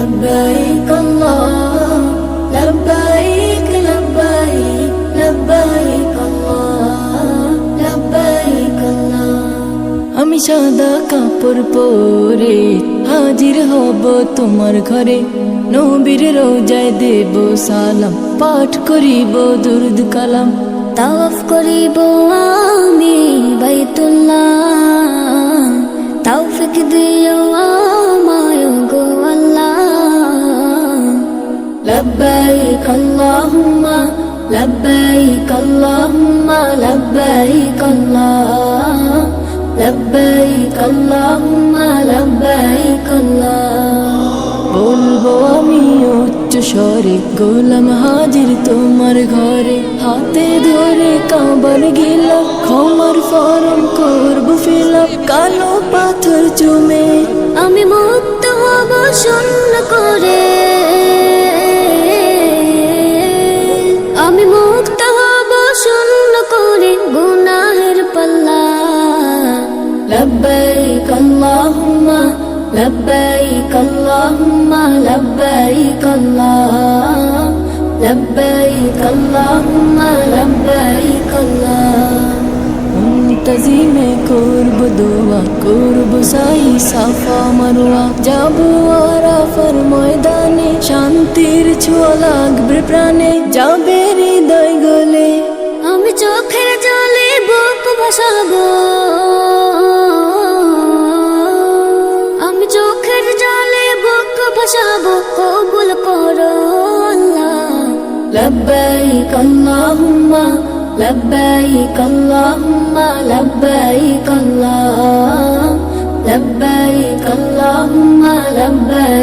لبيك الله لبيك لبيك لبيك الله لبيك الله আমি সাদা কাপড় পরে হাজির হব তোমার ঘরে নবীর রোজায় দেব সালাম পাঠ করিব দুরুদ কালাম তাওয়াফ করিব আমি বাইতুল্লাহ তৌফিক দিও لبيك اللهم لبيك اللهم لبيك الله لبيك اللهم لبيك الله বলবো আমি উচ্চ স্বরে গোলাম হাজির তোমার ঘরে হাতে ধরে কাবার গেলা ক্ষমার ফরম করব ফিলাপ কালো পাথর চুমে لبيك اللهم لبيك اللهم لبيك الله لبيك اللهم لبيك الله মুনতাজিমে করব দোয়া করব সাই সাফা মারওয়া যাব আরাফার ময়দানে শান্তির ছোঁয়া লাগবে প্রাণে যাবে হৃদয় গলে সব কবুল করো আল্লাহ লব্বাইক আল্লাহুম্মা লব্বাইক আল্লাহুম্মা লব্বাইক আল্লাহ লব্বাইক আল্লাহুম্মা লব্বাইক